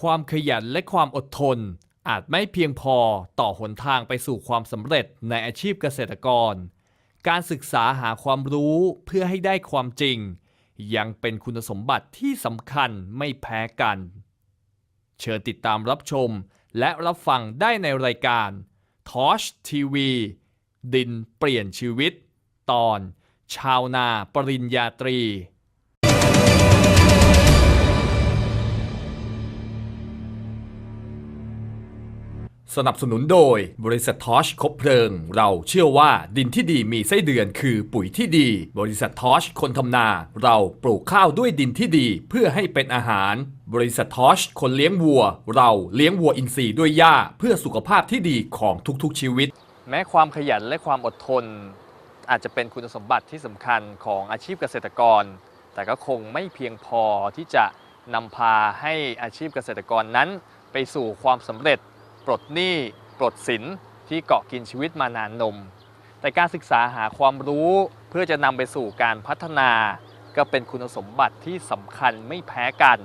ความขยันและความอดทน อาจไม่เพียงพอต่อหนทางไปสู่ความสำเร็จในอาชีพเกษตรกร การศึกษาหาความรู้เพื่อให้ได้ความจริง ยังเป็นคุณสมบัติที่สำคัญไม่แพ้กัน เชิญติดตามรับชมและรับฟังได้ในรายการ Torch TV ดินเปลี่ยนชีวิต ตอน ชาวนาปริญญาตรี สนับสนุนโดยบริษัททอชคบเพลิง เราเชื่อว่าดินที่ดีมีไส้เดือนคือปุ๋ยที่ดี บริษัททอชคนทำนา เราปลูกข้าวด้วยดินที่ดีเพื่อให้เป็นอาหาร บริษัททอชคนเลี้ยงวัว เราเลี้ยงวัวอินทรีย์ด้วยหญ้าเพื่อสุขภาพที่ดีของทุกๆชีวิต แม้ความขยันและความอดทน อาจจะเป็นคุณสมบัติที่สำคัญของอาชีพเกษตรกร แต่ก็คงไม่เพียงพอที่จะนำพาให้อาชีพเกษตรกรนั้น ไปสู่ความสำเร็จ ปลดหนี้ปลดสินที่เกาะกินชีวิตมานานนม แต่การศึกษาหาความรู้เพื่อจะนำไปสู่การพัฒนา ก็เป็นคุณสมบัติที่สำคัญไม่แพ้กัน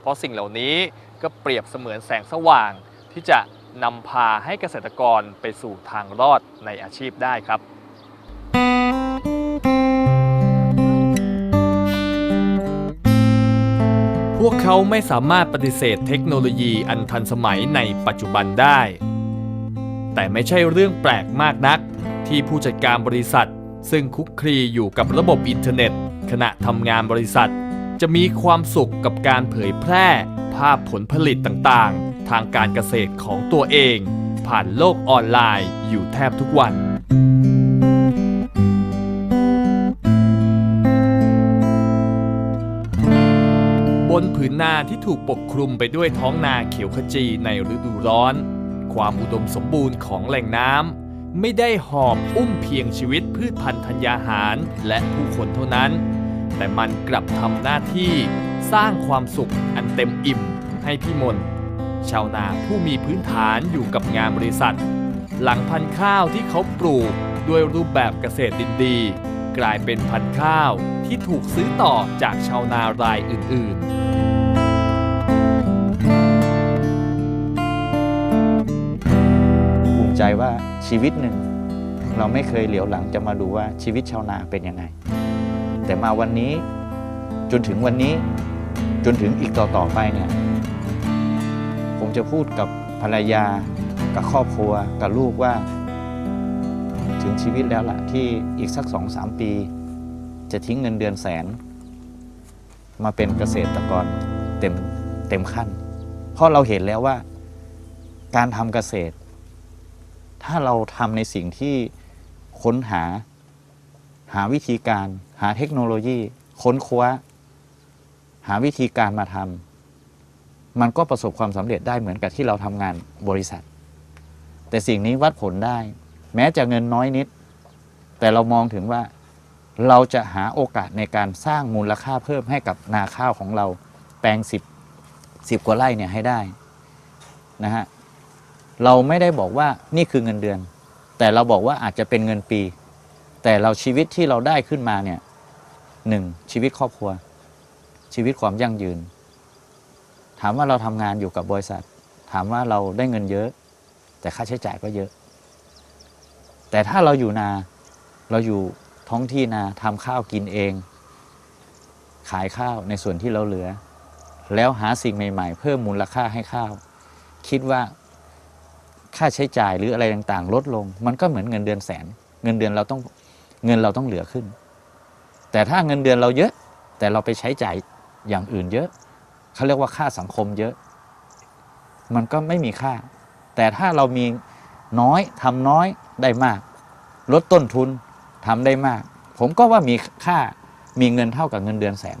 เพราะสิ่งเหล่านี้ก็เปรียบเสมือนแสงสว่างที่จะนำพาให้เกษตรกรไปสู่ทางรอดในอาชีพได้ครับ เขาไม่สามารถปฏิเสธเทคโนโลยีอันทันสมัยในปัจจุบันได้ แต่ไม่ใช่เรื่องแปลกมากนัก ที่ผู้จัดการบริษัท ซึ่งคุกคลีอยู่กับระบบอินเทอร์เน็ต ขณะทำงานบริษัท จะมีความสุขกับการเผยแพร่ ภาพผลผลิตต่างๆ ทางการเกษตรของตัวเอง ผ่านโลกออนไลน์อยู่แทบทุกวัน นผืนนาที่ถูกปกคลุมไปด้วยท้องนาเขียวขจีในฤดูร้อน ความอุดมสมบูรณ์ของแหล่งน้ำไม่ได้หอบอุ้มเพียงชีวิตพืชพันธุ์ธัญญาหารและผู้คนเท่านั้น แต่มันกลับทำหน้าที่สร้างความสุขอันเต็มอิ่มให้พี่มนชาวนาผู้มีพื้นฐานอยู่กับงานบริษัท หลังพันธุ์ข้าวที่เขาปลูกด้วยรูปแบบเกษตรดินดี กลายเป็นพันธุ์ข้าวที่ถูกซื้อต่อจากชาวนารายอื่นภู ว่าชีวิตหนึ่ง เราไม่เคยเหลียวหลังจะมาดูว่าชีวิตชาวนาเป็นยังไง แต่มาวันนี้จนถึงวันนี้จนถึงอีกต่อต่อไปเนี่ยผมจะพูดกับภรรยากับครอบครัวกับลูกว่า ถึงชีวิตแล้วล่ะ ที่อีกสักสองสามปี จะทิ้งเงินเดือนแสน มาเป็นเกษตรกรเต็มเต็มขั้น เพราะเราเห็นแล้วว่า การทำเกษตร ถ้าเราทำในสิ่งที่ค้นหา หาวิธีการหาเทคโนโลยี ค้นคว้า หาวิธีการมาทำมันก็ประสบความสำเร็จได้เหมือนกับที่เราทำงานบริษัท แต่สิ่งนี้วัดผลได้ แม้จะเงินน้อยนิด แต่เรามองถึงว่าเราจะหาโอกาสในการสร้างมูลค่าเพิ่มให้กับนาข้าวของเราแปลงสิบสิบกว่าไร่เนี่ยให้ได้นะฮะ เราไม่ได้บอกว่านี่คือเงินเดือน แต่เราบอกว่าอาจจะเป็นเงินปี แต่เราชีวิตที่เราได้ขึ้นมาเนี่ยหนึ่งชีวิตครอบครัว ชีวิตความยั่งยืน ถามว่าเราทำงานอยู่กับบริษัท ถามว่าเราได้เงินเยอะ แต่ค่าใช้จ่ายก็เยอะ แต่ถ้าเราอยู่นาเราอยู่ท้องที่นาทำข้าวกินเอง ขายข้าวในส่วนที่เราเหลือ แล้วหาสิ่งใหม่ ๆ เพิ่มมูลค่าให้ข้าว คิดว่า ค่าใช้จ่ายหรืออะไรต่างๆ ลดลง มันก็เหมือนเงินเดือนแสน เงินเดือนเราต้องเงินเราต้องเหลือขึ้น แต่ถ้าเงินเดือนเราเยอะ แต่เราไปใช้จ่ายอย่างอื่นเยอะเขาเรียกว่าค่าสังคมเยอะ มันก็ไม่มีค่า แต่ถ้าเรามีน้อยทำน้อยได้มาก ลดต้นทุนทำได้มาก ผมก็ว่ามีค่ามีเงินเท่ากับเงินเดือนแสน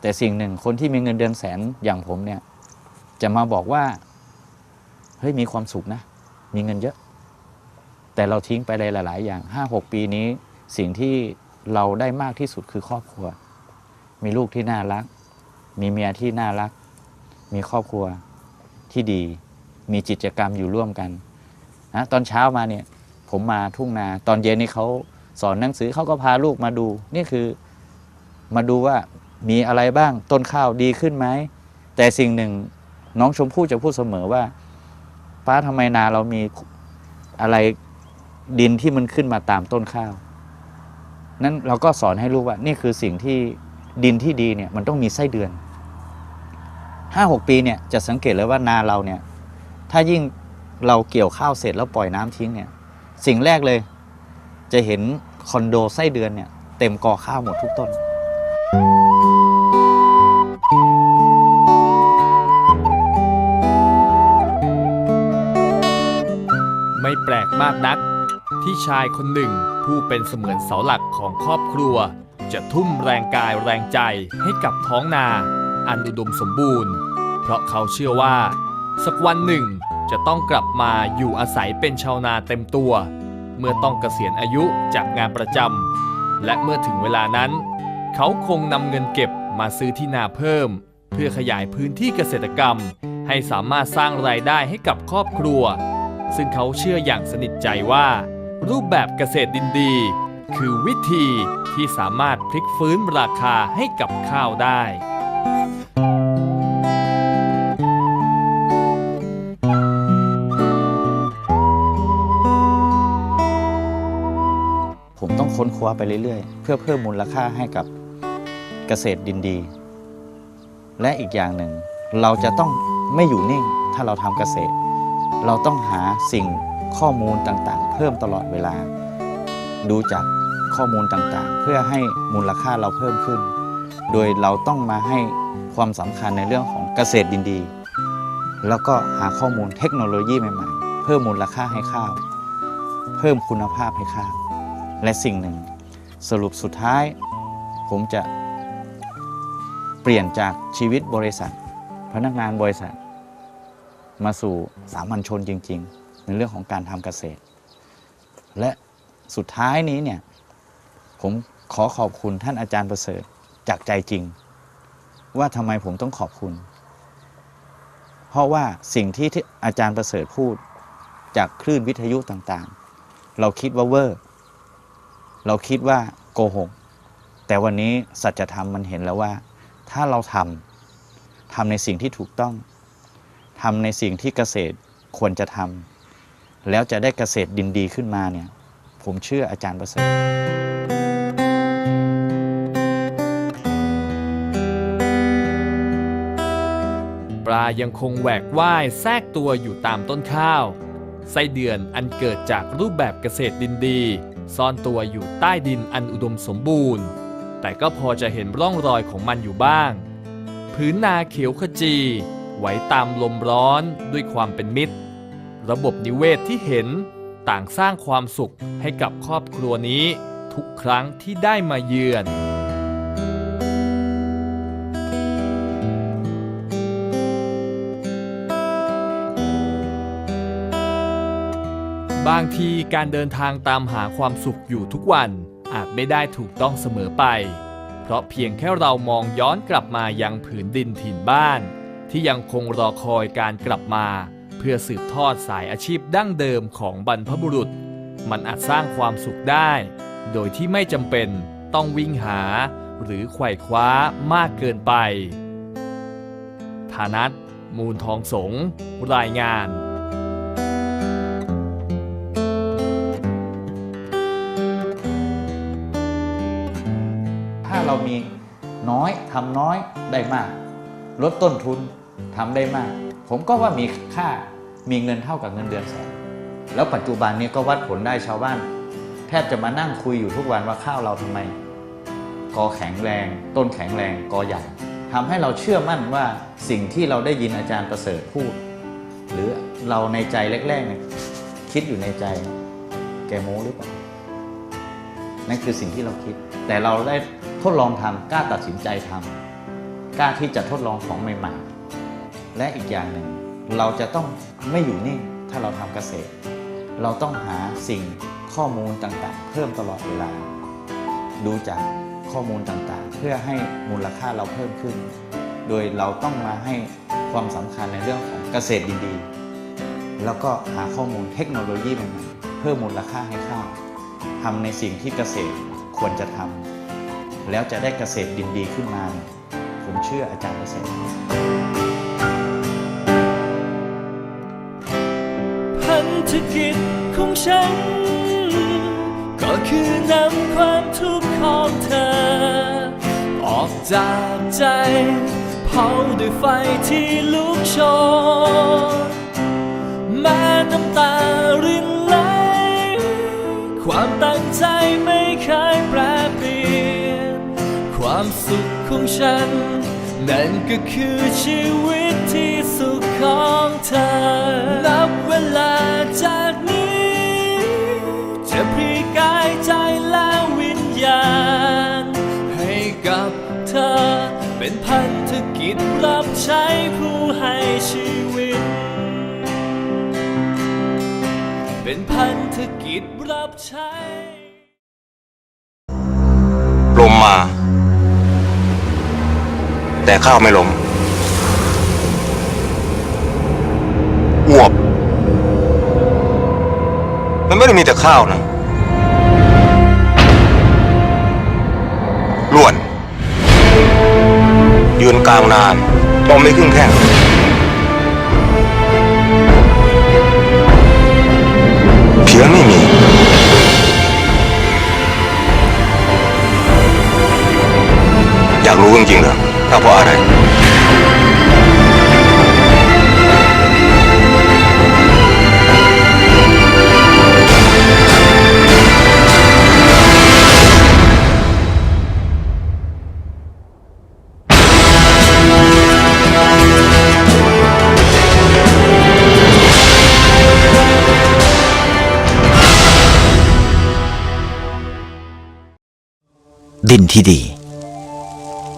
แต่สิ่งหนึ่งคนที่มีเงินเดือนแสนอย่างผมเนี่ยจะมาบอกว่า เฮ้ยมีความสุขนะ มีเงินเยอะ แต่เราทิ้งไปเลยหลาย ๆ อย่างห้าหกปีนี้สิ่งที่เราได้มากที่สุดคือครอบครัว มีลูกที่น่ารัก มีเมียที่น่ารัก มีครอบครัวที่ดี มีกิจกรรมอยู่ร่วมกันนะตอนเช้ามาเนี่ยผมมาทุ่งนา ตอนเย็นนี่เขาสอนหนังสือเขาก็พาลูกมาดู นี่คือมาดูว่ามีอะไรบ้างต้นข้าวดีขึ้นไหม แต่สิ่งหนึ่งน้องชมพู่จะพูดเสมอว่า ป้าทำไมนาเรามีอะไรดินที่มันขึ้นมาตามต้นข้าว นั้นเราก็สอนให้รู้ว่า นี่คือสิ่งที่ดินที่ดีเนี่ยมันต้องมีไส้เดือนห้าหกปีเนี่ยจะสังเกตเลยว่านาเราเนี่ย ถ้ายิ่งเราเกี่ยวข้าวเสร็จแล้วปล่อยน้ำทิ้งเนี่ย สิ่งแรกเลย จะเห็นคอนโดไส้เดือนเนี่ย เต็มกอข้าวหมดทุกต้น กมากนัก ที่ชายคนหนึ่งผู้เป็นเสมือนเสาหลักของครอบครัว จะทุ่มแรงกายแรงใจให้กับท้องนาอันอุดมสมบูรณ์ เพราะเขาเชื่อว่า สักวันหนึ่งจะต้องกลับมาอยู่อาศัยเป็นชาวนาเต็มตัว เมื่อต้องเกษียณอายุจากงานประจำและเมื่อถึงเวลานั้น เขาคงนำเงินเก็บมาซื้อที่นาเพิ่ม เพื่อขยายพื้นที่เกษตรกรรม ให้สามารถสร้างรายได้ให้กับครอบครัว ซึ่งเขาเชื่ออย่างสนิทใจว่า รูปแบบเกษตรดินดี คือวิธีที่สามารถพลิกฟื้นราคาให้กับข้าวได้ ผมต้องค้นคว้าไปเรื่อยๆ เพื่อเพิ่มมูลค่าให้กับเกษตรดินดี และอีกอย่างหนึ่ง เราจะต้องไม่อยู่นิ่งถ้าเราทำเกษตร เราต้องหาสิ่งข้อมูลต่างๆ เพิ่มตลอดเวลา ดูจากข้อมูลต่างๆ เพื่อให้มูลค่าเราเพิ่มขึ้น โดยเราต้องมาให้ความสำคัญในเรื่องของเกษตรดินดี แล้วก็หาข้อมูลเทคโนโลยีใหม่ๆ เพิ่มมูลค่าให้ข้าว เพิ่มคุณภาพให้ข้าว และสิ่งหนึ่ง สรุปสุดท้าย ผมจะเปลี่ยนจากชีวิตบริษัท พนักงานบริษัท มาสู่สามัญชนจริง ๆ ในเรื่องของการทำเกษตร และสุดท้ายนี้เนี่ยผมขอขอบคุณท่านอาจารย์ประเสริฐจากใจจริง ว่าทำไมผมต้องขอบคุณ เพราะว่าสิ่งที่ทอาจารย์ประเสริฐพูดจากคลื่นวิทยุต่างๆ เราคิดว่าเวอร์ เราคิดว่าโกหก แต่วันนี้สัจธรรมมันเห็นแล้วว่า ถ้าเราทำทำในสิ่งที่ถูกต้อง ทำในสิ่งที่เกษตรควรจะทำแล้วจะได้เกษตรดินดีขึ้นมาเนี่ยผมเชื่ออาจารย์ประเสริฐปลายังคงแหวกว่ายแทรกตัวอยู่ตามต้นข้าวไส้เดือนอันเกิดจากรูปแบบเกษตรดินดี ซ่อนตัวอยู่ใต้ดินอันอุดมสมบูรณ์ แต่ก็พอจะเห็นร่องรอยของมันอยู่บ้าง พื้นนาเขียวขจี ไหวตามลมร้อนด้วยความเป็นมิตร ระบบนิเวศที่เห็นต่างสร้างความสุขให้กับครอบครัวนี้ ทุกครั้งที่ได้มาเยือน บางทีการเดินทางตามหาความสุขอยู่ทุกวันอาจไม่ได้ถูกต้องเสมอไป เพราะเพียงแค่เรามองย้อนกลับมายังผืนดินถิ่นบ้าน ที่ยังคงรอคอยการกลับมา เพื่อสืบทอดสายอาชีพดั้งเดิมของบรรพบุรุษ มันอาจสร้างความสุขได้ โดยที่ไม่จำเป็นต้องวิ่งหา หรือไขว่คว้ามากเกินไปฐานัทมูลทองสง รายงานถ้าเรามีน้อยทำน้อยได้มาก ลดต้นทุนทำได้มาก ผมก็ว่ามีค่ามีเงินเท่ากับเงินเดือนแสนแล้วปัจจุบันนี้ก็วัดผลได้ชาวบ้าน แทบจะมานั่งคุยอยู่ทุกวันว่าข้าวเราทำไมกอแข็งแรง ต้นแข็งแรงกอใหญ่ทำให้เราเชื่อมั่นว่าสิ่งที่เราได้ยินอาจารย์ประเสริฐพูด หรือเราในใจแรกๆเนี่ยคิดอยู่ในใจ แกโม้หรือเปล่านั่นคือสิ่งที่เราคิด แต่เราได้ทดลองทำกล้าตัดสินใจทำ กล้าที่จะทดลองของใหม่ๆ และอีกอย่างหนึ่ง เราจะต้องไม่อยู่นิ่งถ้าเราทำเกษตร เราต้องหาสิ่งข้อมูลต่างๆ เพิ่มตลอดเวลา ดูจากข้อมูลต่างๆ เพื่อให้มูลค่าเราเพิ่มขึ้น โดยเราต้องมาให้ความสำคัญในเรื่องของเกษตรดีๆ แล้วก็หาข้อมูลเทคโนโลยีใหม่ๆเพิ่มมูลค่าให้ข้าวทำในสิ่งที่เกษตรควรจะทำแล้วจะได้เกษตรดินดีขึ้นมา ผมเชื่ออาจารย์เกษตพันธกิจของฉัน ก็คือนำความทุกข์ของเธอ ออกจากใจ เผาด้วยไฟที่ลุกโชนแม้น้ำตารินไหลความตั้งใจไม่เคยแปรเปลี่ยน ความสุข ของฉัน นั่นก็คือชีวิตที่สุขของเธอ นับเวลาจากนี้ จะพลีกายใจและวิญญาณ ให้กับเธอ เป็นพันธกิจรับใช้ผู้ให้ชีวิต เป็นพันธกิจรับใช้ แต่ข้าวไม่ลงอวบ มันไม่ได้มีแต่ข้าวนะล้วน ยืนกลางนานตอมไม่ครึ่งแข้งเพียงไม่มีอยากรู้จริงๆเหรอ ถ้าเพราะอะไร ดินที่ดี